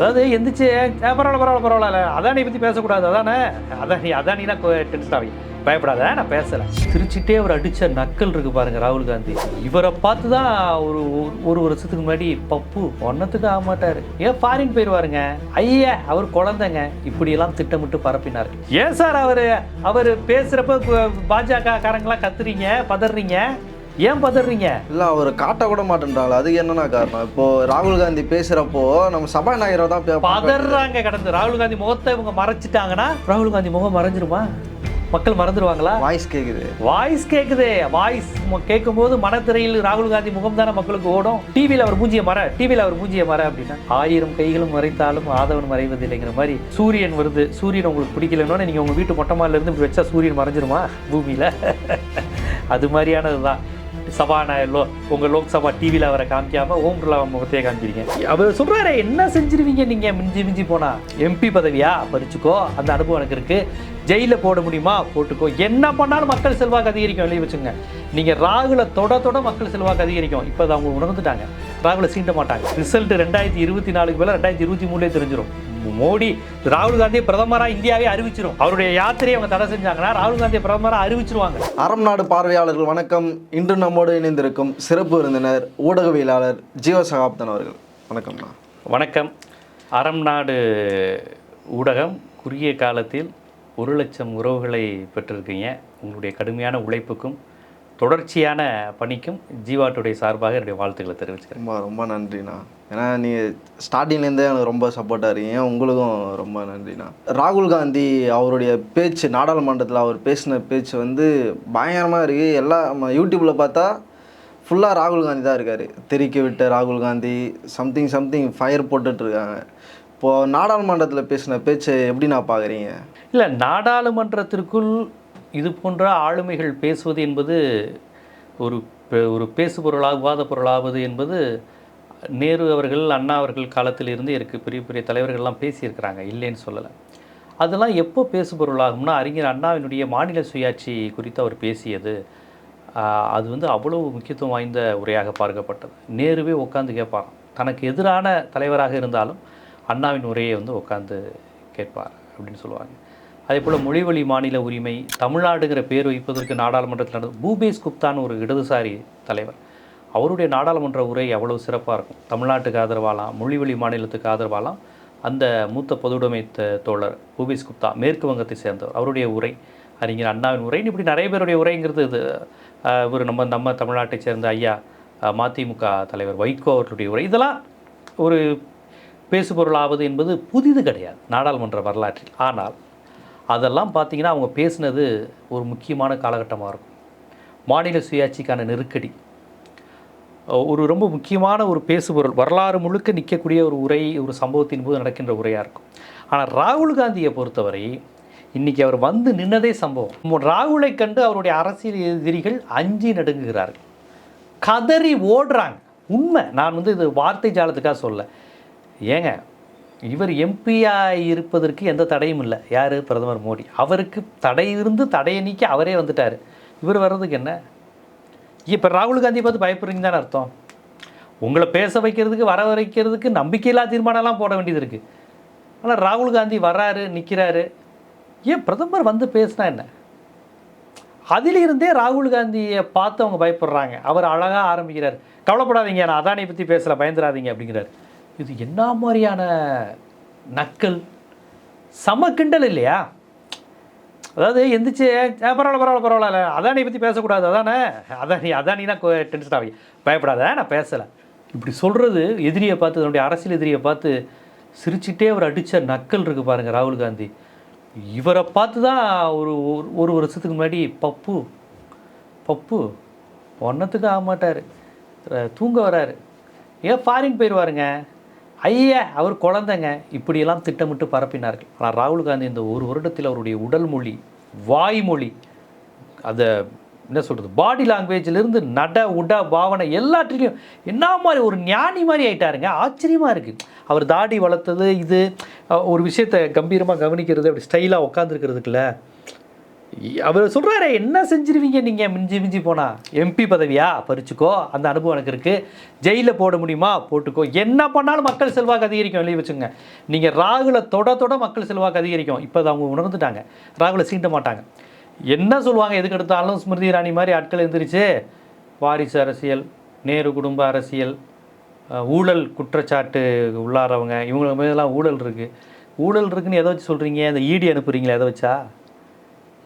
அதாவது எந்திரிச்சு பரவாயில்ல பரவாயில்ல பரவாயில்ல அதானி பற்றி பேசக்கூடாது அதானே? அதானி அதானினா டென்ஷன் ஆகி பயப்படாத நான் பேசலை. சிரிச்சுட்டே அவர் அடித்த நக்கல் இருக்குது பாருங்க ராகுல் காந்தி. இவரை பார்த்து தான் ஒரு ஒரு- ஒரு வருஷத்துக்கு முன்னாடி பப்பு ஒன்னத்துக்கு ஆக மாட்டார். ஏன் ஃபாரின் போயிடுவாருங்க ஐயா அவர் குழந்தைங்க. இப்படியெல்லாம் திட்டமிட்டு பரப்பினார். ஏன் சார் அவர்? அவர் பேசுகிறப்ப பாஜக காரங்களாம் கத்துறீங்க பதறீங்க? ஏன் பதறீங்க? இல்ல அவர் காட்ட கூட மாட்டேன்றாங்க அதுக்கு என்னன்னா காரணம்? இப்போ ராகுல் காந்தி பேசுறப்போ நம்ம சபாநாயகரை தான் பதறாங்க கடந்து. ராகுல் காந்தி முகத்தை இவங்க மறைச்சிட்டாங்கன்னா ராகுல் காந்தி முகம் மறைஞ்சிருமா? மக்கள் மறந்துடுவாங்களா வாய்ஸ் கேக்குது. வாய்ஸ் கேக்குதே. வாய்ஸ் கேட்கும்போது மனத்திரையில் ராகுல் காந்தி முகம் தானே மக்களுக்கு ஓடும். டிவியில் அவர் மூஞ்சிய மர டிவியில் அவர் மூஞ்சிய மர அப்படின்னா ஆயிரம் கைகளும் மறைத்தாலும் ஆதவன் மறைவதில்லைங்கிற மாதிரி சூரியன் வருது. சூரியன் உங்களுக்கு பிடிக்கலன்னு நீங்க உங்க வீட்டு மொட்டை மாடில இருந்து இப்படி வச்சா சூரியன் மறைஞ்சிருமா? பூமியில? அது மாதிரியானது தான் சபாநாயகர்களோ லோ லோக்சபா டிவியில் அவரை காமிக்காமல் ஓம் பிர்லா முகத்தையே காமிக்கிறீங்க அவர் சொல்றாரு என்ன செஞ்சிருவீங்க நீங்கள் மிஞ்சி மிஞ்சி போனால் எம்பி பதவியா? பறிச்சுக்கோ. அந்த அனுபவம் எனக்கு இருக்குது ஜெயிலில் போட முடியுமா? போட்டுக்கோ. என்ன பண்ணாலும் மக்கள் செல்வாக்கு அதிகரிக்கும். வெளியே வச்சுங்க நீங்கள் ராகுல தொட தொட மக்கள் செல்வாக்கு அதிகரிக்கும். இப்போ அவங்க உணர்ந்துட்டாங்க. ராகுல சீண்ட மாட்டாங்க. ரிசல்ட் ரெண்டாயிரத்தி இருபத்தி நாலுக்கு மேலே ரெண்டாயிரத்தி இருபத்தி மூணுலேயே தெரிஞ்சிடும் மோடி ராகுல் காந்தியை பிரதமரா இந்தியாவே அறிவிச்சிரும். அவருடைய யாத்திரையை அவங்க தடை செஞ்சாங்கன்னா ராகுல் காந்தியை பிரதமரா அறிவிச்சிருவாங்க. அறம் நாடு பார்வையாளர்கள் வணக்கம். இன்று நம்மோடு இணைந்திருக்கும் சிறப்பு விருந்தினர் ஊடகவியலாளர் ஜீவ சகாப்தன் அவர்கள். வணக்கம்ண்ணா வணக்கம். அறம் நாடு ஊடகம் குறுகிய காலத்தில் ஒரு லட்சம் உறவுகளை பெற்றிருக்கீங்க. உங்களுடைய கடுமையான உழைப்புக்கும் தொடர்ச்சியான பணிக்கும் ஜீவாட்டுடைய சார்பாக என்னுடைய வாழ்த்துக்களை தெரிவிச்சுக்கிறேன். ரொம்ப ரொம்ப நன்றிண்ணா. ஏன்னா நீ ஸ்டார்டிங்லேருந்தே எனக்கு ரொம்ப சப்போர்ட்டாக இருக்கீங்க. உங்களுக்கும் ரொம்ப நன்றிண்ணா. ராகுல் காந்தி அவருடைய பேச்சு நாடாளுமன்றத்தில் அவர் பேசின பேச்சு வந்து பயங்கரமாக இருக்குது எல்லாம் நம்ம யூடியூப்பில் பார்த்தா ஃபுல்லாக ராகுல் காந்தி தான் இருக்கார். தெரிக்க விட்ட ராகுல் காந்தி சம்திங் சம்திங் ஃபயர் போட்டுட்ருக்காங்க இப்போது நாடாளுமன்றத்தில் பேசின பேச்சை எப்படி நான் பார்க்குறீங்க? இல்லை நாடாளுமன்றத்திற்குள் இது போன்ற ஆளுமைகள் பேசுவது என்பது ஒரு ஒரு பேசுபொருளாக விவாத பொருளாவது என்பது நேரு அவர்கள் அண்ணா அவர்கள் காலத்தில் இருக்குது பெரிய பெரிய தலைவர்கள்லாம் பேசியிருக்கிறாங்க. இல்லைன்னு சொல்லலை. அதெல்லாம் எப்போ பேசுபொருளாகும்னா அறிஞர் அண்ணாவினுடைய மாநில சுயாட்சி குறித்து அவர் பேசியது அது வந்து அவ்வளவு முக்கியத்துவம் வாய்ந்த உரையாக பார்க்கப்பட்டது. நேருவே உட்காந்து கேட்பாராம். தனக்கு எதிரான தலைவராக இருந்தாலும் அண்ணாவின் உரையை வந்து உட்காந்து கேட்பார் அப்படின்னு சொல்லுவாங்க. அதே போல் மொழிவழி மாநில உரிமை தமிழ்நாடுங்கிற பேர் வைப்பதற்கு நாடாளுமன்றத்தில் நடந்த பூபேஷ் குப்தான்னு ஒரு இடதுசாரி தலைவர். அவருடைய நாடாளுமன்ற உரை அவ்வளோ சிறப்பாக இருக்கும்? தமிழ்நாட்டுக்கு ஆதரவாலாம் மொழிவழி மாநிலத்துக்கு ஆதரவாலாம் அந்த மூத்த பொதுவுடைமை தோழர் பூபேஷ் குப்தா மேற்கு வங்கத்தை சேர்ந்தவர். அவருடைய உரை அறிஞர் அண்ணாவின் உரை. இப்படி நிறைய பேருடைய உரைங்கிறது இது. இவர் நம்ம நம்ம தமிழ்நாட்டை சேர்ந்த ஐயா மதிமுக தலைவர் வைகோ அவர்களுடைய உரை. இதெல்லாம் ஒரு பேசுபொருளாவது என்பது புதிது கிடையாது நாடாளுமன்ற வரலாற்றில். ஆனால் அதெல்லாம் பார்த்திங்கன்னா அவங்க பேசினது ஒரு முக்கியமான காலகட்டமாக இருக்கும். மாநில சுயாட்சிக்கான நெருக்கடி. ஒரு ரொம்ப முக்கியமான ஒரு பேசுபொருள் வரலாறு முழுக்க நிற்கக்கூடிய ஒரு உரை ஒரு சம்பவத்தின் போது நடக்கின்ற உரையாக இருக்கும். ஆனால் ராகுல் காந்தியை பொறுத்தவரை இன்னைக்கு அவர் வந்து நின்னதே சம்பவம். ராகுலை கண்டு அவருடைய அரசியல் எதிரிகள் அஞ்சி நடுங்குகிறார்கள். கதறி ஓடுறாங்க. உண்மை. நான் வந்து இது வார்த்தை ஜாலத்துக்காக சொல்ல. ஏங்க இவர் எம்பியாக இருப்பதற்கு எந்த தடையும் இல்லை. யார்? பிரதமர் மோடி. அவருக்கு தடை இருந்து தடையை நீக்கி அவரே வந்துட்டார். இவர் வர்றதுக்கு என்ன? இப்போ ராகுல் காந்தி பார்த்து பயப்படுறீங்க தானே அர்த்தம். உங்களை பேச வைக்கிறதுக்கு வர வைக்கிறதுக்கு நம்பிக்கையில்லா தீர்மானம்லாம் போட வேண்டியது இருக்குது ஆனால் ராகுல் காந்தி வர்றாரு நிற்கிறாரு ஏன் பிரதமர் வந்து பேசினா என்ன? அதிலிருந்தே ராகுல் காந்தியை பார்த்து அவங்க பயப்படுறாங்க. அவர் அழகாக ஆரம்பிக்கிறார். கவலைப்படாதீங்க நான் அதானியை பற்றி பேசலை பயந்துடாதீங்க அப்படிங்கிறார். இது என்ன மாதிரியான நக்கல்? சம கிண்டல் இல்லையா? அதாவது எந்திரிச்சு பரவாயில்ல பரவாயில்ல பரவாயில்ல அதானியை பற்றி பேசக்கூடாது அதானே? அதானி அதானினா டென்ஷன் ஆகி பயப்படாத நான் பேசலை. இப்படி சொல்கிறது எதிரியை பார்த்து தன்னுடைய அரசியல் எதிரியை பார்த்து சிரிச்சிட்டே அவர் அடித்த நக்கல் இருக்குது பாருங்கள் ராகுல் காந்தி. இவரை பார்த்து தான் ஒரு ஒரு- ஒரு வருஷத்துக்கு முன்னாடி பப்பு பப்பு ஒன்றத்துக்கு ஆக மாட்டார். தூங்க வராரு. ஏன் ஃபாரின் போயிடுவாருங்க ஐயா அவர் குழந்தைங்க. இப்படியெல்லாம் திட்டமிட்டு பரப்பினார்கள். ஆனால் ராகுல் காந்தி இந்த ஒரு வருடத்தில் அவருடைய உடல் மொழி வாய்மொழி அதை என்ன சொல்கிறது பாடி லாங்குவேஜிலிருந்து நட உட பாவனை எல்லாத்துலேயும் என்ன மாதிரி ஒரு ஞானி மாதிரி ஆயிட்டாருங்க. ஆச்சரியமாக இருக்குது அவர் தாடி வளர்த்தது இது ஒரு விஷயத்தை கம்பீரமாக கவனிக்கிறது அப்படி ஸ்டைலாக உட்காந்துருக்கிறதுக்குல அவர் சொல்கிறாரு என்ன செஞ்சிருவீங்க நீங்கள் மிஞ்சி மிஞ்சி போனால் எம்பி பதவியா? பறிச்சுக்கோ. அந்த அனுபவம் எனக்கு இருக்குது ஜெயிலில் போட முடியுமா? போட்டுக்கோ. என்ன பண்ணாலும் மக்கள் செல்வாக்கு அதிகரிக்கும். வெளியே வச்சுங்க. நீங்கள் ராகுலை தொட தொட மக்கள் செல்வாக்கு அதிகரிக்கும். இப்போ அவங்க உணர்ந்துட்டாங்க. ராகுலை சீண்ட மாட்டாங்க. என்ன சொல்லுவாங்க? எதுக்கு எடுத்தாலும் ஸ்மிருதி இராணி மாதிரி ஆட்கள் எழுந்திரிச்சு வாரிசு அரசியல் நேரு குடும்ப அரசியல் ஊழல் குற்றச்சாட்டு உள்ளாரவங்க இவங்க மேலாம் ஊழல் இருக்குது ஊழல் இருக்குன்னு எதை வச்சு சொல்கிறீங்க இந்த ஈடி அனுப்புகிறீங்களா எதை வச்சா?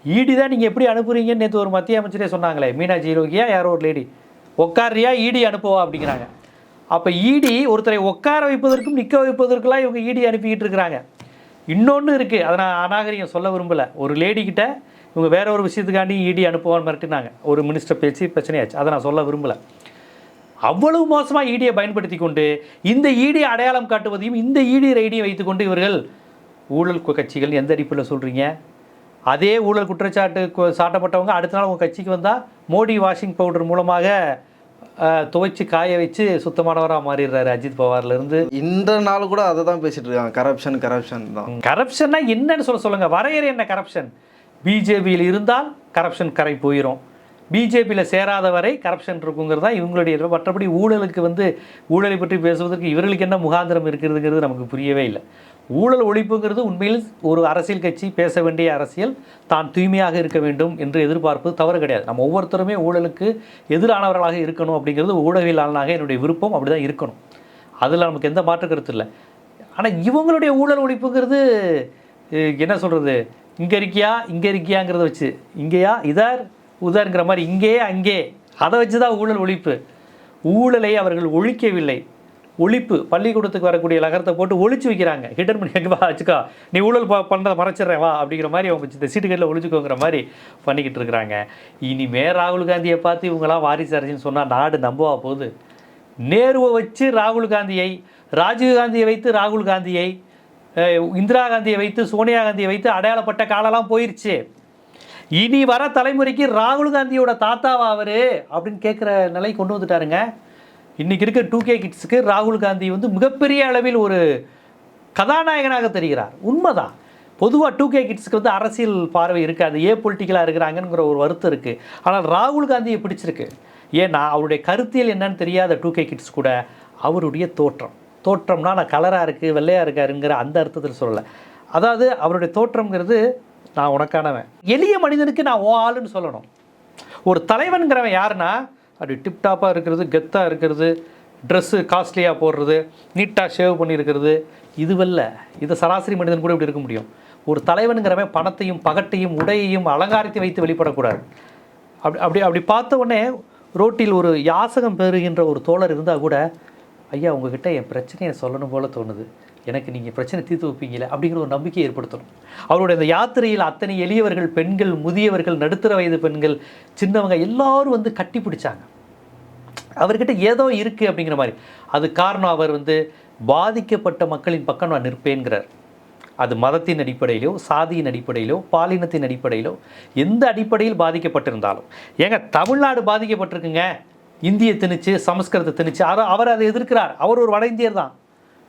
ஈடி தான் நீங்கள் எப்படி அனுப்புறீங்கன்னு நேற்று ஒரு மத்திய அமைச்சரே சொன்னாங்களே மீனாட்சி ஜீரோகியா யாரோ ஒரு லேடி உட்காரியா ஈடி அனுப்புவா அப்படிங்கிறாங்க. அப்போ ஈடி ஒருத்தரை உட்கார வைப்பதற்கும் நிற்க வைப்பதற்கெல்லாம் இவங்க ஈடி அனுப்பிக்கிட்டு இருக்கிறாங்க. இன்னொன்று இருக்குது அதை நான் அநாகரிகம் சொல்ல விரும்பலை. ஒரு லேடி இவங்க வேற ஒரு விஷயத்துக்காண்டி ஈடி அனுப்புவான்னு மிரட்டினாங்க. ஒரு மினிஸ்டர் பேச்சு பிரச்சனையாச்சு. அதை நான் சொல்ல விரும்பலை. அவ்வளவு மோசமாக ஈடியை பயன்படுத்தி கொண்டு இந்த ஈடி அடையாளம் காட்டுவதையும் இந்த ஈடி ரைடியை வைத்துக்கொண்டு இவர்கள் ஊழல் கட்சிகள் எந்த அடிப்படையில் சொல்கிறீங்க அதே ஊழல் குற்றச்சாட்டு சாட்டப்பட்டவங்க அடுத்த நாள் உங்கள் கட்சிக்கு வந்தால் மோடி வாஷிங் பவுடர் மூலமாக துவைச்சு காய வச்சு சுத்தமானவராக மாறிடுறாரு அஜித் பவார்லேருந்து இந்த நாள் கூட அதை தான் பேசிட்டு இருக்காங்க. கரப்ஷன் கரப்ஷன் தான். கரப்ஷன்னா என்னன்னு சொல்ல சொல்லுங்க. வரையறை என்ன கரப்ஷன் பிஜேபியில் இருந்தால் கரப்ஷன் கரை போயிடும் பிஜேபியில் சேராத வரை கரப்ஷன் இருக்குங்கிறது தான் இவங்களுடைய. மற்றபடி ஊழலுக்கு வந்து ஊழலை பற்றி பேசுவதற்கு இவர்களுக்கு என்ன முகாந்திரம் இருக்கிறதுங்கிறது நமக்கு புரியவே இல்லை. ஊழல் ஒழிப்புங்கிறது உண்மையில் ஒரு அரசியல் கட்சி பேச வேண்டிய அரசியல். தான் தூய்மையாக இருக்க வேண்டும் என்று எதிர்பார்ப்பது தவறு கிடையாது. நம்ம ஒவ்வொருத்தருமே ஊழலுக்கு எதிரானவர்களாக இருக்கணும் அப்படிங்கிறது ஊடகவியலாளனாக என்னுடைய விருப்பம். அப்படி தான் இருக்கணும். அதில் நமக்கு எந்த மாற்று கருத்து இல்லை. ஆனால் இவங்களுடைய ஊழல் ஒழிப்புங்கிறது என்ன சொல்கிறது இங்கே இருக்கியா இங்கே இருக்கியாங்கிறத வச்சு இங்கேயா இதார் உதார்ங்கிற மாதிரி இங்கே அங்கே. அதை வச்சு தான் ஊழல் ஒழிப்பு. ஊழலை அவர்கள் ஒழிக்கவில்லை. ஒழிப்பு பள்ளிக்கூடத்துக்கு வரக்கூடிய நகரத்தை போட்டு ஒழிச்சு வைக்கிறாங்க. ஹிடன் பண்ணி எங்கே வா வச்சுக்கோ. நீ ஊழல் ப பண்ணுறதை மறைச்சிட்றேன் வா அப்படிங்கிற மாதிரி அவங்க இந்த சீட்டுகளில் ஒழிச்சுக்கோங்கிற மாதிரி பண்ணிக்கிட்டு இருக்கிறாங்க. இனிமே ராகுல் காந்தியை பார்த்து இவங்களாம் வாரிசு அரசின்னு சொன்னால் நாடு நம்பவா போகுது. நேருவை வச்சு ராகுல் காந்தியை ராஜீவ் காந்தியை வைத்து ராகுல் காந்தியை இந்திரா காந்தியை வைத்து சோனியா காந்தியை வைத்து அடையாளப்பட்ட காலம்லாம் போயிருச்சு. இனி வர தலைமுறைக்கு ராகுல் காந்தியோட தாத்தாவா அவரு? அப்படின்னு கேட்குற நிலை கொண்டு வந்துட்டாருங்க. இன்றைக்கி இருக்க டூ கே கிட்ஸுக்கு ராகுல் காந்தி வந்து மிகப்பெரிய அளவில் ஒரு கதாநாயகனாக தெரிகிறார். உண்மைதான். பொதுவாக டூ கே கிட்ஸ்க்கு வந்து அரசியல் பார்வை இருக்காது. ஏ பொலிட்டிக்கலாக இருக்கிறாங்கங்கிற ஒரு வருத்தம் இருக்குது ஆனால் ராகுல் காந்தியை பிடிச்சிருக்கு. ஏன்னா அவருடைய கருத்தியல் என்னன்னு தெரியாத டூ கே கிட்ஸ் கூட அவருடைய தோற்றம். தோற்றம்னா நான் கலராக இருக்குது வெள்ளையாக இருக்காருங்கிற அந்த அர்த்தத்தில் சொல்லலை. அதாவது அவருடைய தோற்றம்ங்கிறது நான் உனக்கானவன். எளிய மனிதனுக்கு நான் ஓ ஆளுன்னு சொல்லணும். ஒரு தலைவன்கிறவன் யாருன்னா அப்படி டிப்டாப்பாக இருக்கிறது கெத்தாக இருக்கிறது ட்ரெஸ்ஸு காஸ்ட்லியாக போடுறது நீட்டாக ஷேவ் பண்ணியிருக்கிறது இதுவல்ல. இதை சராசரி மனிதன் கூட இப்படி இருக்க முடியும். ஒரு தலைவனுங்கிறவன் பணத்தையும் பகட்டையும் உடையையும் அலங்காரத்தையும் வைத்து வெளிப்படக்கூடாது. அப்படி அப்படி அப்படி பார்த்த உடனே ரோட்டில் ஒரு யாசகம் பெறுகின்ற ஒரு தோழர் இருந்தால் கூட ஐயா உங்ககிட்ட என் பிரச்சனையை சொல்லணும் போல தோணுது. எனக்கு நீங்கள் பிரச்சனை தீர்த்து வைப்பீங்களே அப்படிங்கிற ஒரு நம்பிக்கையை ஏற்படுத்தணும். அவருடைய இந்த யாத்திரையில் அத்தனை எளியவர்கள் பெண்கள் முதியவர்கள் நடுத்தர வயது பெண்கள் சின்னவங்க எல்லோரும் வந்து கட்டி பிடிச்சாங்க. அவர்கிட்ட ஏதோ இருக்குது அப்படிங்கிற மாதிரி. அது காரணம் அவர் வந்து பாதிக்கப்பட்ட மக்களின் பக்கம் நான் நிற்பேன்கிறார். அது மதத்தின் அடிப்படையிலோ சாதியின் அடிப்படையிலோ பாலினத்தின் அடிப்படையிலோ எந்த அடிப்படையில் பாதிக்கப்பட்டிருந்தாலும். ஏங்க தமிழ்நாடு பாதிக்கப்பட்டிருக்குங்க. இந்திய திணிச்சு சமஸ்கிருதத்தை திணிச்சு அவர் அவர் அதை எதிர்க்கிறார். அவர் ஒரு வட இந்தியர் தான்.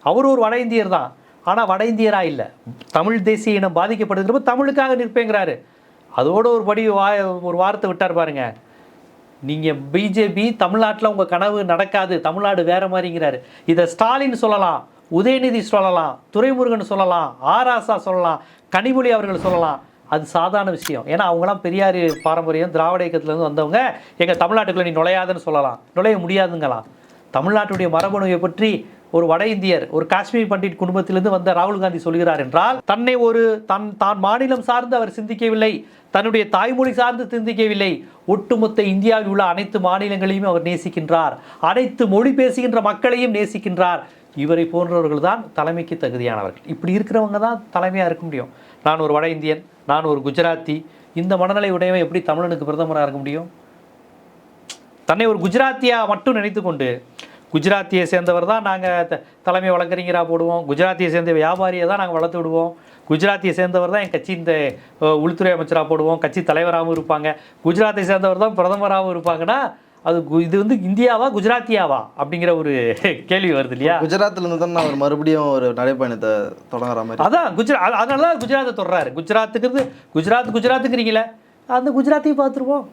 அவர் ஒரு வட இந்தியர் தான். ஆனால் வட இந்தியராக இல்லை. தமிழ் தேசிய இனம் பாதிக்கப்படுகிறப்ப தமிழுக்காக நிற்பேங்கிறாரு. அதோட ஒரு படி வா ஒரு வார்த்தை விட்டார் பாருங்க. நீங்கள் பிஜேபி தமிழ்நாட்டில் உங்கள் கனவு நடக்காது. தமிழ்நாடு வேறு மாதிரிங்கிறாரு. இதை ஸ்டாலின் சொல்லலாம் உதயநிதி சொல்லலாம் துரைமுருகன் சொல்லலாம் ஆராசா சொல்லலாம் கனிமொழி அவர்கள் சொல்லலாம். அது சாதாரண விஷயம். ஏன்னா அவங்களாம் பெரியார் பாரம்பரியம் திராவிட இயக்கத்துலேருந்து வந்தவங்க. எங்கள் தமிழ்நாட்டுக்குள்ளே நீ நுழையாதுன்னு சொல்லலாம். நுழைய முடியாதுங்களாம். தமிழ்நாட்டுடைய மரபணுவை பற்றி ஒரு வட இந்தியர் ஒரு காஷ்மீர் பண்டிட் குடும்பத்திலிருந்து வந்த ராகுல் காந்தி சொல்கிறார் என்றால் தன்னை ஒரு தன் தான் மாநிலம் சார்ந்து அவர் சிந்திக்கவில்லை தன்னுடைய தாய்மொழி சார்ந்து சிந்திக்கவில்லை ஒட்டுமொத்த இந்தியாவில் உள்ள அனைத்து மாநிலங்களையும் அவர் நேசிக்கின்றார் அனைத்து மொழி பேசுகின்ற மக்களையும் நேசிக்கின்றார். இவரை போன்றவர்கள் தான் தலைமைக்கு தகுதியானவர்கள். இப்படி இருக்கிறவங்க தான் தலைமையாக இருக்க முடியும். நான் ஒரு வட இந்தியன் நான் ஒரு குஜராத்தி இந்த மனநிலை உடையவன் எப்படி தமிழனுக்கு பிரதமராக இருக்க முடியும்? தன்னை ஒரு குஜராத்தியா மட்டும் நினைத்துக்கொண்டு குஜராத்தியை சேர்ந்தவர் தான் நாங்கள் தலைமை வழக்கறிஞராக போடுவோம். குஜராத்தியை சேர்ந்த வியாபாரியை தான் நாங்கள் வளர்த்து விடுவோம். குஜராத்தியை சேர்ந்தவர் தான் என் கட்சி இந்த உள்துறை அமைச்சராக போடுவோம். கட்சி தலைவராகவும் இருப்பாங்க. குஜராத்தை சேர்ந்தவர் தான் பிரதமராகவும் இருப்பாங்கன்னா அது இது வந்து இந்தியாவா குஜராத்தியாவா அப்படிங்கிற ஒரு கேள்வி வருது இல்லையா? குஜராத்ல இருந்து தான் அவர் மறுபடியும் ஒரு நடைப்பயணத்தை தொடங்குற மாதிரி. அதான் குஜராத் அதனால தான் குஜராத்தை தொடறாரு. குஜராத்துக்கு குஜராத் குஜராத்துங்கிறீங்களே அந்த குஜராத்தையும் பார்த்துருவோம்.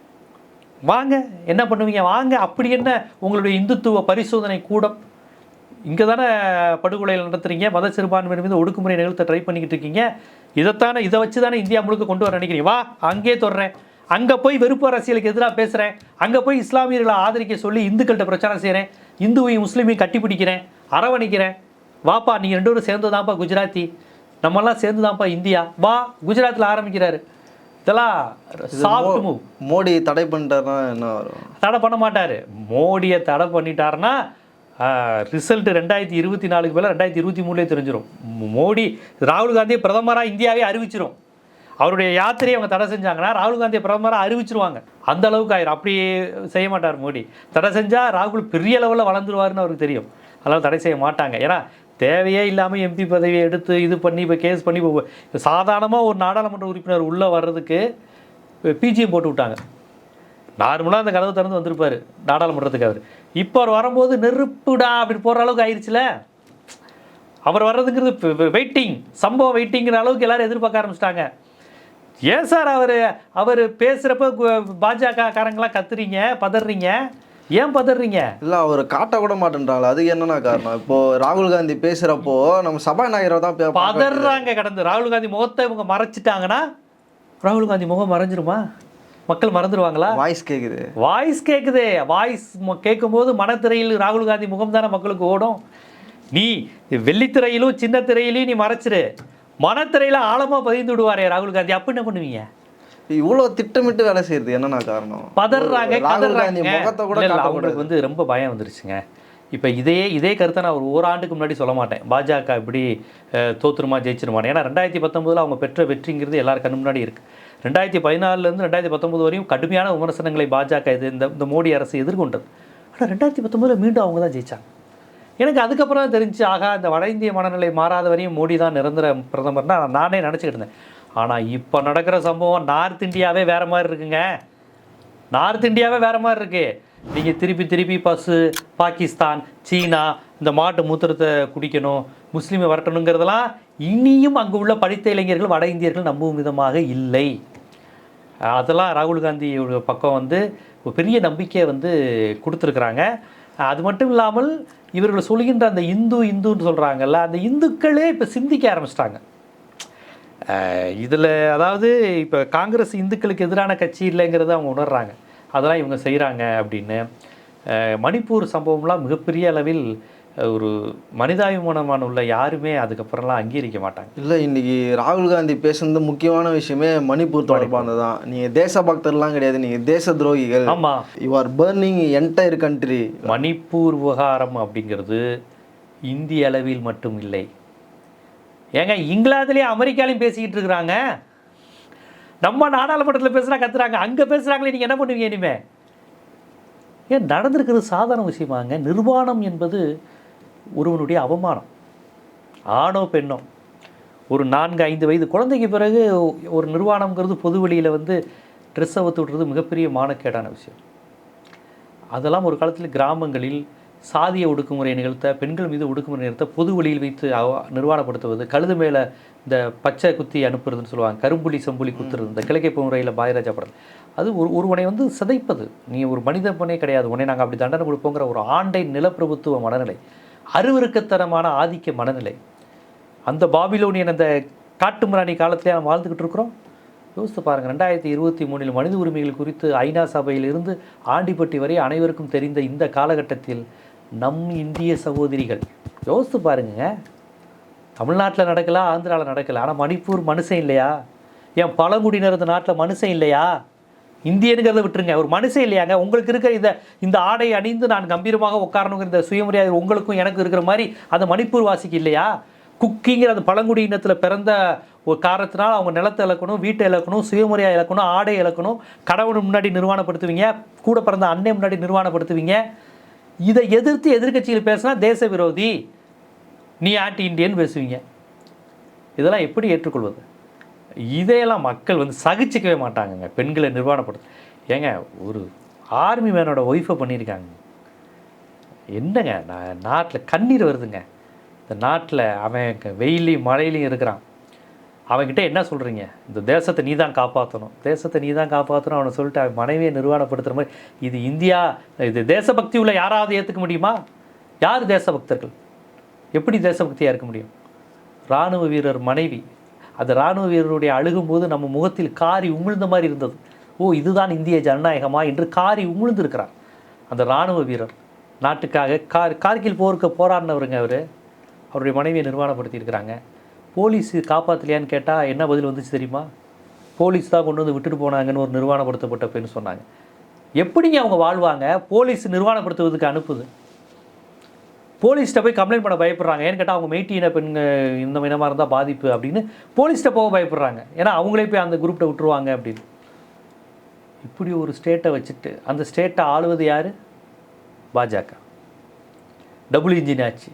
வாங்க என்ன பண்ணுவீங்க? வாங்க அப்படி என்ன உங்களுடைய இந்துத்துவ பரிசோதனை கூடம்? இங்கே தானே படுகொலைகள் நடத்துறீங்க மத சிறுபான்மையினர் மீது ஒடுக்குமுறை நிகழ்த்த ட்ரை பண்ணிக்கிட்டு இருக்கீங்க. இதைத்தானே இதை வச்சு தானே இந்தியா முழுக்க கொண்டு வர நினைக்கிறீங்க. வா அங்கே தொடறேன். அங்கே போய் வெறுப்பு அரசியலுக்கு எதிராக பேசுகிறேன் அங்கே போய் இஸ்லாமியர்களை ஆதரிக்க சொல்லி இந்துக்கள்கிட்ட பிரச்சாரம் செய்கிறேன் இந்துவையும் முஸ்லீமையும் கட்டிப்பிடிக்கிறேன். அரவணைக்கிறேன். வாப்பா நீங்கள் ரெண்டு பேரும் சேர்ந்து தான்ப்பா குஜராத்தி. நம்மெல்லாம் சேர்ந்து தான்ப்பா இந்தியா. வா குஜராத்தில் ஆரம்பிக்கிறாரு. இதெல்லாம் சாஃப்ட் மூவ் மோடி தடை பண்ணிட்டாருன்னா என்ன வரும்? தடை பண்ண மாட்டார். மோடியை தடை பண்ணிட்டாருன்னா ரிசல்ட் ரெண்டாயிரத்தி இருபத்தி நாலுக்கு மேலே ரெண்டாயிரத்தி இருபத்தி மூணுலேயே தெரிஞ்சிடும் மோடி ராகுல் காந்தியை பிரதமராக இந்தியாவே அறிவிச்சிரும். அவருடைய யாத்திரையை அவங்க தடை செஞ்சாங்கன்னா ராகுல் காந்தியை பிரதமராக அறிவிச்சிருவாங்க. அந்த அளவுக்கு ஆயிரும். அப்படி செய்ய மாட்டார் மோடி. தடை செஞ்சால் ராகுல் பெரிய லெவலில் வளர்ந்துருவாருன்னு அவருக்கு தெரியும். அதனால் தடை செய்ய மாட்டாங்க. ஏன்னா தேவையே இல்லாமல் எம்பி பதவியை எடுத்து இது பண்ணி இப்போ கேஸ் பண்ணி இப்போ சாதாரணமாக ஒரு நாடாளுமன்ற உறுப்பினர் உள்ளே வர்றதுக்கு பிஜிஎம் போட்டு விட்டாங்க. நார்மலாக அந்த கதவு திறந்து வந்திருப்பார் நாடாளுமன்றத்துக்கு அவர். இப்போ அவர் வரும்போது நெருப்புடா அப்படி போகிற அளவுக்கு ஆயிடுச்சுல அவர் வர்றதுங்கிறது வெயிட்டிங் சம்பவம் வெயிட்டிங்கிற அளவுக்கு எல்லோரும் எதிர்பார்க்க ஆரம்பிச்சிட்டாங்க. ஏன் சார் அவர் அவர் பேசுகிறப்ப பாஜக காரங்களாம் கத்துறீங்க பதறீங்க? ஏன் பதறீங்க? இல்லை அவர் காட்ட கூட மாட்டேன்றாங்களா அதுக்கு என்னன்னா காரணம்? இப்போ ராகுல் காந்தி பேசுறப்போ நம்ம சபாநாயகரை தான். பதறாங்க கடந்து. ராகுல் காந்தி முகத்தை இவங்க மறைச்சிட்டாங்கன்னா ராகுல் காந்தி முகம் மறைஞ்சிருமா? மக்கள் மறந்துடுவாங்களா வாய்ஸ் கேக்குது. வாய்ஸ் கேட்குதே வாய்ஸ் கேட்கும்போது மனத்திரையில் ராகுல் காந்தி முகம் தானே மக்களுக்கு ஓடும். நீ வெள்ளித்திரையிலும் சின்ன திரையிலையும் நீ மறைச்சிரு. மனத்திரையில ஆழமா பதிந்து விடுவாரே ராகுல் காந்தி. அப்ப என்ன பண்ணுவீங்க? இவ்வளோ திட்டமிட்டு வேலை செய்யறது என்னன்னா காரணம்? பதறாங்க முகத்தை கூட அவங்களுக்கு வந்து ரொம்ப பயம் வந்துருச்சுங்க. இப்போ இதே இதே கருத்தை நான் ஒரு ஓராண்டுக்கு முன்னாடி சொல்ல மாட்டேன். பாஜக இப்படி தோத்துருமா ஜெயிச்சிருமான்னு. ஏன்னா ரெண்டாயிரத்தி பத்தொம்போதில் அவங்க பெற்ற வெற்றிங்கிறது எல்லாரும் கண்ணு முன்னாடி இருக்குது ரெண்டாயிரத்தி பதினாலுலேருந்து ரெண்டாயிரத்தி பத்தொம்போது வரையும் கடுமையான விமர்சனங்களை பாஜக இது இந்த இந்த மோடி அரசு எதிர்கொண்டது. ஆனால் ரெண்டாயிரத்தி பத்தொம்போதில் மீண்டும் அவங்க தான் ஜெயிச்சாங்க. எனக்கு அதுக்கப்புறம் தான் தெரிஞ்சு ஆகா இந்த வட இந்திய மனநிலை மாறாத வரையும் மோடி தான் நிரந்தர பிரதமர்னா நானே நினச்சிக்கிட்டு இருந்தேன். ஆனால் இப்போ நடக்கிற சம்பவம் நார்த் இந்தியாவே வேறு மாதிரி இருக்குங்க. நார்த் இந்தியாவே வேறு மாதிரி இருக்குது நீங்கள் திருப்பி திருப்பி பஸ்ஸு பாகிஸ்தான் சீனா இந்த மாட்டு மூத்திரத்தை குடிக்கணும் முஸ்லீமை வரட்டணுங்கிறதெல்லாம் இனியும் அங்கே உள்ள படித்த இளைஞர்கள் வட இந்தியர்கள் நம்பும் விதமாக இல்லை. அதெல்லாம் ராகுல் காந்தியோட பக்கம் வந்து பெரிய நம்பிக்கையை வந்து கொடுத்துருக்குறாங்க. அது மட்டும் இல்லாமல் இவர்கள் சொல்கின்ற அந்த இந்து இந்துன்னு சொல்கிறாங்கல்ல அந்த இந்துக்களே இப்போ சிந்திக்க ஆரம்பிச்சிட்டாங்க. இதில் அதாவது இப்போ காங்கிரஸ் இந்துக்களுக்கு எதிரான கட்சி இல்லைங்கிறத அவங்க உணர்றாங்க. அதெல்லாம் இவங்க செய்கிறாங்க அப்படின்னு. மணிப்பூர் சம்பவம்லாம் மிகப்பெரிய அளவில் ஒரு மனிதாபிமானமான உள்ள யாருமே அதுக்கப்புறம்லாம் அங்கீகரிக்க மாட்டாங்க. இல்லை இன்னைக்கு ராகுல் காந்தி பேசுனது முக்கியமான விஷயமே மணிப்பூர் தொடர்பானது தான் நீங்கள் தேசபக்தர்லாம் கிடையாது நீங்கள் தேச துரோகிகள். ஆமாம் you are burning entire country Manipur விவகாரம் அப்படிங்கிறது இந்திய அளவில் மட்டும் இல்லை. ஏங்க இங்கிலாந்துலேயும் அமெரிக்காலையும் பேசிக்கிட்டு இருக்கிறாங்க. நம்ம நாடாளுமன்றத்தில் பேசுனா கத்துறாங்க அங்கே பேசுகிறாங்களே நீங்கள் என்ன பண்ணுவீங்க இனிமே? ஏன் நடந்திருக்கிறது சாதாரண விஷயமாங்க. நிர்வாணம் என்பது ஒருவனுடைய அவமானம். ஆணோ பெண்ணோ. ஒரு நான்கு ஐந்து வயது குழந்தைக்கு பிறகு ஒரு நிர்வாணம்ங்கிறது பொது வெளியில் வந்து ட்ரெஸ்ஸை ஒத்து விடுறது மிகப்பெரிய மானக்கேடான விஷயம். அதெல்லாம் ஒரு காலத்தில் கிராமங்களில் சாதிய ஒடுக்குமுறை நிகழ்த்த பெண்கள் மீது ஒடுக்குமுறை நிகழ்த்த பொது வழியில் வைத்து நிர்வாணப்படுத்துவது கழுது மேலே இந்த பச்சை குத்தி அனுப்புறதுன்னு சொல்லுவாங்க கரும்புலி செம்புலி குத்துறது இந்த கிழக்கை முறையில் பாயராஜா படம். அது ஒரு ஒருவனை வந்து சிதைப்பது. நீ ஒரு மனித பணே கிடையாது. உன்னை நாங்கள் அப்படி தண்டனை கொடுப்போங்கிற ஒரு ஆண்டை நிலப்பிரபுத்துவ மனநிலை அருவருக்கத்தனமான ஆதிக்க மனநிலை. அந்த பாபிலோனியன் அந்த காட்டுமிராணி காலத்திலே நம்ம வாழ்ந்துக்கிட்டு இருக்கிறோம். யோசித்து பாருங்கள் ரெண்டாயிரத்தி இருபத்தி மூணில் மனித உரிமைகள் குறித்து ஐநா சபையிலிருந்து ஆண்டிப்பட்டி வரை அனைவருக்கும் தெரிந்த இந்த காலகட்டத்தில் நம் இந்திய சகோதரிகள். யோசித்து பாருங்க தமிழ்நாட்டில் நடக்கல ஆந்திராவில் நடக்கல. ஆனால் மணிப்பூர் மனுஷன் இல்லையா? என் பழங்குடியினர் இந்த நாட்டில் மனுஷன் இல்லையா? இந்தியனுங்கிறத விட்டுருங்க. ஒரு மனுஷன் இல்லையாங்க? உங்களுக்கு இருக்கிற இந்த இந்த ஆடை அணிந்து நான் கம்பீரமாக உட்காரணுங்கிற இந்த சுயமரியாதை உங்களுக்கும் எனக்கு இருக்கிற மாதிரி அந்த மணிப்பூர் வாசிக்கு இல்லையா? குக்கிங்கிற அந்த பழங்குடியினத்தில் பிறந்த ஒரு காரணத்தினால் அவங்க நிலத்தை இழக்கணும் வீட்டை இழக்கணும் சுயமரியாதை இழக்கணும் ஆடை இழக்கணும் கடவுள் முன்னாடி நிர்வாணப்படுத்துவீங்க கூட பிறந்த அன்னை முன்னாடி நிர்வாணப்படுத்துவீங்க. இதை எதிர்த்து எதிர்கட்சியில் பேசினா தேச விரோதி நீ ஆட்டி இந்தியன் பேசுவீங்க. இதெல்லாம் எப்படி ஏற்றுக்கொள்வது? இதையெல்லாம் மக்கள் வந்து சகிச்சிக்கவே மாட்டாங்கங்க. பெண்களை நிர்வாணப்படுத்து. ஏங்க ஒரு ஆர்மி மேனோட ஒய்ஃபை பண்ணியிருக்காங்க. என்னங்க நான் நாட்டில் கண்ணீர் வருதுங்க. இந்த நாட்டில் அவன் வெயிலையும் மழையிலையும் இருக்கிறான். அவன்கிட்ட என்ன சொல்கிறீங்க இந்த தேசத்தை நீ தான் காப்பாற்றணும் தேசத்தை நீ தான் காப்பாற்றணும் அவனை சொல்லிட்டு அவன் மனைவியை நிர்வாணப்படுத்துகிற மாதிரி. இது இந்தியா இது தேசபக்தி உள்ள யாராவது ஏற்றுக்க முடியுமா? யார் தேசபக்தர்கள்? எப்படி தேசபக்தியாக இருக்க முடியும்? இராணுவ வீரர் மனைவி. அந்த இராணுவ வீரருடைய அழுகும்போது நம்ம முகத்தில் காரி உமிழ்ந்த மாதிரி இருந்தது. ஓ இதுதான் இந்திய ஜனநாயகமா என்று காரி உமிழ்ந்திருக்கிறார். அந்த இராணுவ வீரர் நாட்டுக்காக கார் கார்கில் போருக்கு போராடினவருங்க அவர். அவருடைய மனைவியை நிர்வாணப்படுத்தியிருக்கிறாங்க. போலீஸ் காப்பாற்றலையான்னு கேட்டால் என்ன பதில் வந்துச்சு தெரியுமா? போலீஸ் தான் கொண்டு வந்து விட்டுட்டு போனாங்கன்னு ஒரு நிர்வாணப்படுத்தப்பட்ட பெண் சொன்னாங்க. எப்படிங்க அவங்க வாழ்வாங்க? போலீஸ் நிர்வாணப்படுத்துவதுக்கு அனுப்புது. போலீஸ்கிட்ட போய் கம்ப்ளைண்ட் பண்ண பயப்படுறாங்க. ஏன்னு கேட்டால் அவங்க மெய்ட்டி இன பெண் இந்த இனமாக இருந்தால் பாதிப்பு அப்படின்னு போலீஸ்கிட்ட போக பயப்படுறாங்க. ஏன்னா அவங்களே போய் அந்த குரூப்பில் விட்டுருவாங்க அப்படின்னு. இப்படி ஒரு ஸ்டேட்டை வச்சுட்டு அந்த ஸ்டேட்டை ஆளுவது யார்? பாஜக. டபுள் இன்ஜின் ஆச்சு.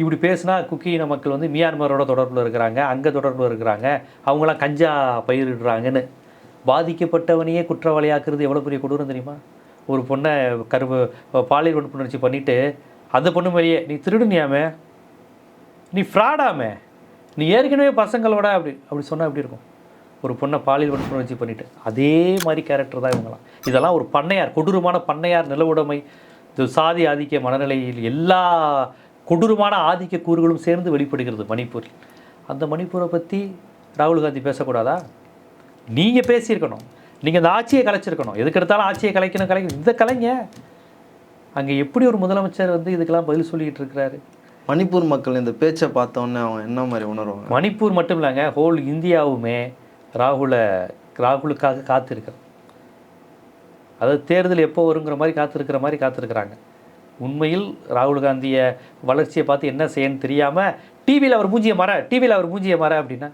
இப்படி பேசினா குக்கி மக்கள் வந்து மியான்மரோட தொடர்பில் இருக்கிறாங்க அங்கே தொடர்பில் இருக்கிறாங்க அவங்களாம் கஞ்சா பயிரிடுறாங்கன்னு. பாதிக்கப்பட்டவனையே குற்றவாளியாக்குறது எவ்வளோ பெரிய கொடூரம் தெரியுமா? ஒரு பொண்ணை கருவு பாலியல் வன்புணர்ச்சி பண்ணிவிட்டு அந்த பொண்ணு மாதிரியே நீ திருடுனியாமே? நீ ஃப்ராடாமே? நீ ஏற்கனவே பசங்களோட அப்படி அப்படி சொன்னால் எப்படி இருக்கும்? ஒரு பொண்ணை பாலியல் வன்புணர்ச்சி பண்ணிவிட்டு அதே மாதிரி கேரக்டர் தான் இவங்களாம். இதெல்லாம் ஒரு பண்ணையார் கொடூரமான பண்ணையார் நிலவுடைமை சாதி ஆதிக்க மனநிலையில் எல்லா கொடூரமான ஆதிக்க கூறுகளும் சேர்ந்து வெளிப்படுகிறது மணிப்பூரில். அந்த மணிப்பூரை பற்றி ராகுல் காந்தி பேசக்கூடாதா? நீங்கள் பேசியிருக்கணும். நீங்கள் இந்த ஆட்சியை கலைச்சிருக்கணும். எதுக்கு எடுத்தாலும் ஆட்சியை கலைக்கணும் கலைக்கணும். இந்த கலைங்க. அங்கே எப்படி ஒரு முதலமைச்சர் வந்து இதுக்கெல்லாம் பதில் சொல்லிக்கிட்டு இருக்கிறாரு? மணிப்பூர் மக்கள் இந்த பேச்சை பார்த்த உடனே அவங்க என்ன மாதிரி உணர்வாங்க? மணிப்பூர் மட்டும் இல்லைங்க ஹோல் இந்தியாவுமே ராகுலை ராகுலுக்காக காத்திருக்கிறது அதாவது தேர்தல் எப்போ வருங்கிற மாதிரி காத்திருக்கிற மாதிரி காத்திருக்கிறாங்க. உண்மையில் ராகுல் காந்தியை வளர்ச்சியை பார்த்து என்ன செய்யன்னு தெரியாமல் டிவியில் அவர் மூஞ்சியை மர டிவியில் அவர் மூஞ்சியை மர அப்படின்னா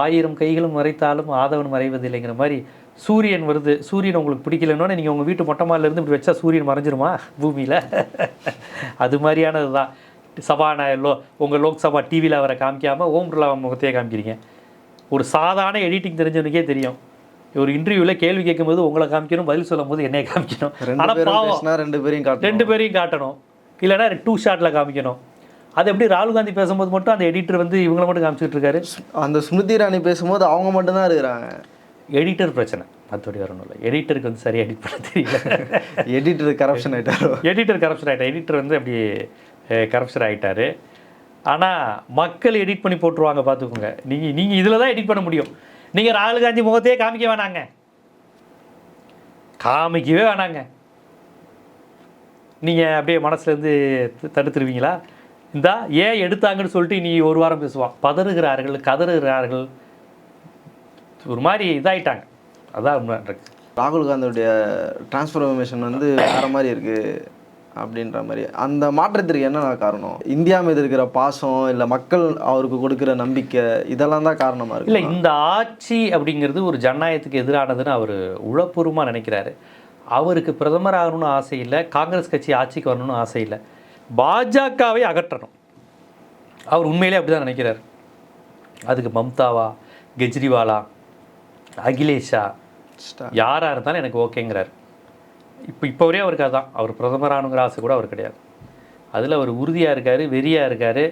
ஆயிரம் கைகளும் மறைத்தாலும் ஆதவன் மறைவதில்லைங்கிற மாதிரி சூரியன் வருது சூரியன் உங்களுக்கு பிடிக்கலன்னு நீங்கள் உங்கள் வீட்டு மொட்டை இருந்து இப்படி வச்சா சூரியன் மறைஞ்சிருமா? பூமியில்? அது மாதிரியானது தான். சபாநாயகர் லோ உங்கள் லோக்சபா டிவியில் அவரை காமிக்காமல் ஓம் பிர்லா முகத்தையே காமிக்கிறீங்க. ஒரு சாதாரண எடிட்டிங் தெரிஞ்சவனுக்கே தெரியும். ஒரு இன்டர்வியூவில் கேள்வி கேட்கும்போது உங்களை காமிக்கணும் பதில் சொல்லும் போது என்னைய காமிக்கணும். ஆனால் பாவம். ரெண்டு பேரையும் காட்டணும். ரெண்டு பேரையும் காட்டணும். இல்லைன்னா டூ ஷாட்டில் காமிக்கணும். அது எப்படி ராகுல் காந்தி பேசும்போது மட்டும் அந்த எடிட்டர் வந்து இவங்கள மட்டும் காமிச்சிட்டு இருக்காரு? அந்த ஸ்மிருதி இராணி பேசும்போது அவங்க மட்டும்தான் இருக்கிறாங்க. எடிட்டர் பிரச்சனை. மற்றபடி வரணும் இல்லை. எடிட்டருக்கு வந்து சரியாக எடிட் பண்ண தெரியல. எடிட்டர் கரப்ஷன் ஆயிட்டாரோ? எடிட்டர் கரப்ஷன் ஆகிட்டார் எடிட்டர் வந்து அப்படி கரப்ஷன் ஆகிட்டாரு ஆனால் மக்கள் எடிட் பண்ணி போட்டுருவாங்க பார்த்துக்கோங்க. நீங்கள் நீங்கள் இதில் தான் எடிட் பண்ண முடியும். நீங்கள் ராகுல் காந்தி முகத்தையே காமிக்க வேணாங்க. காமிக்கவே வேணாங்க. நீங்கள் அப்படியே மனசுலேருந்து தடுத்துருவீங்களா? இந்தா ஏன் எடுத்தாங்கன்னு சொல்லிட்டு நீ ஒரு வாரம் பேசுவான் பதறுகிறார்கள் கதறுகிறார்கள். ஒரு மாதிரி இதாயிட்டாங்க. அதான் இருக்கு ராகுல் காந்தியுடைய டிரான்ஸ்ஃபர்மேஷன் வந்து வேற மாதிரி இருக்கு. அப்படின்ற மாதிரி. அந்த மாற்றத்திற்கு என்ன காரணம்? இந்தியா மீது இருக்கிற பாசம் இல்லை மக்கள் அவருக்கு கொடுக்குற நம்பிக்கை இதெல்லாம் தான் காரணமா இல்லை இருக்கு இந்த ஆட்சி அப்படிங்கிறது ஒரு ஜனநாயகத்துக்கு எதிரானதுன்னு அவர் உளப்பூர்வமாக நினைக்கிறாரு. அவருக்கு பிரதமர் ஆகணும்னு ஆசை இல்லை காங்கிரஸ் கட்சி ஆட்சிக்கு வரணும்னு ஆசை இல்லை. பாஜகவை அகற்றணும். அவர் உண்மையிலே அப்படி தான் நினைக்கிறார். அதுக்கு மம்தாவா கெஜ்ரிவாலா அகிலேஷா யாராக இருந்தாலும் எனக்கு ஓகேங்கிறார். இப்போ இப்போ வரையும் அவருக்கு அதான். அவர் பிரதமர் ஆகணுங்கிற ஆசை கூட அவர் கிடையாது. அதில் அவர் உறுதியாக இருக்கார் வெறியாக இருக்கார்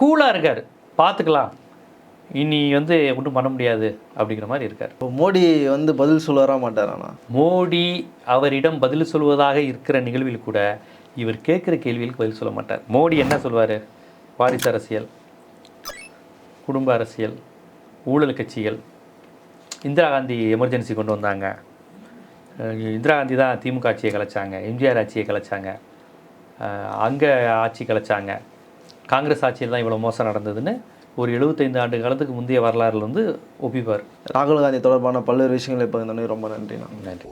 கூலாக இருக்கார். பார்த்துக்கலாம் இனி வந்து ஒன்றும் பண்ண முடியாது அப்படிங்கிற மாதிரி இருக்கார். இப்போ மோடி வந்து பதில் சொல்லுவாரா மாட்டாரானா மோடி அவரிடம் பதில் சொல்வதாக இருக்கிற நிகழ்வில் கூட இவர் கேட்குற கேள்விகளுக்கு பதில் சொல்ல மாட்டார். மோடி என்ன சொல்வார்? வாரிசு அரசியல் குடும்ப அரசியல் ஊழல் கட்சிகள் இந்திரா காந்தி எமர்ஜென்சி கொண்டு வந்தாங்க. இந்திரா காந்தி தான் திமுக ஆட்சியை கலைச்சாங்க எம்ஜிஆர் ஆட்சியை கலைச்சாங்க அங்கே ஆட்சி கலைச்சாங்க. காங்கிரஸ் ஆட்சியில் தான் இவ்வளோ மோசம் நடந்ததுன்னு ஒரு எழுபத்தைந்து ஆண்டு காலத்துக்கு முந்தைய வரலாறுல வந்து ஒப்பிப்பார். ராகுல் காந்தி தொடர்பான பல்வேறு விஷயங்களை இப்போ ரொம்ப நன்றிண்ணா நன்றி.